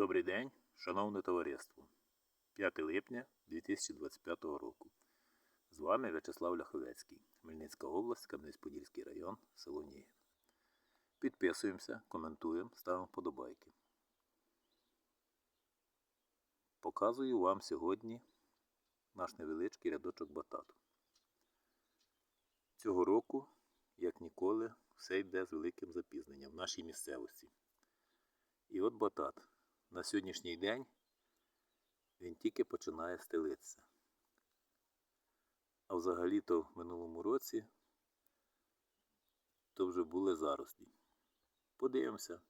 Добрий день, шановне товариство. 5 липня 2025 року. З вами В'ячеслав Ляховецький, Хмельницька область, Кам'янець-Подільський район, село Нігін. Підписуємося, коментуємо, ставимо подобайки. Показую вам сьогодні наш невеличкий рядочок батату. Цього року, як ніколи, все йде з великим запізненням в нашій місцевості. І от батат. На сьогоднішній день він тільки починає стелитися. А взагалі-то в минулому році то вже були зарості. Подивимося,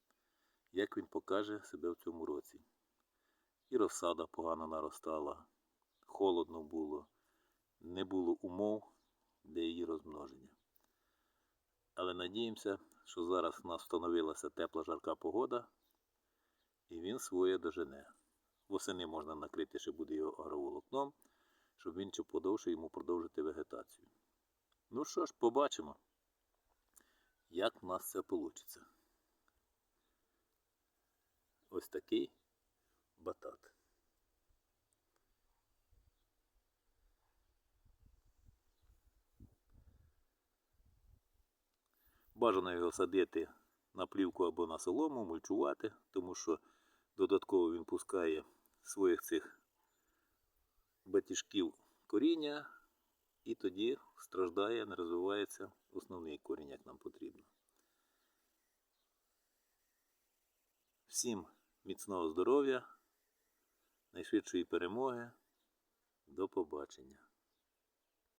як він покаже себе в цьому році. І розсада погано наростала, холодно було, не було умов для її розмноження. Але надіємося, що зараз у нас встановилася тепла жарка погода. І він своє дожене. Восени можна накрити, ще буде його агроволокном, щоб він чи подовше йому продовжити вегетацію. Ну що ж, побачимо, як в нас це вийде. Ось такий батат. Бажано його садити на плівку або на солому, мульчувати, тому що додатково він пускає своїх цих батіжків коріння, і тоді страждає, не розвивається основний корінь, як нам потрібно. Всім міцного здоров'я, найшвидшої перемоги. До побачення.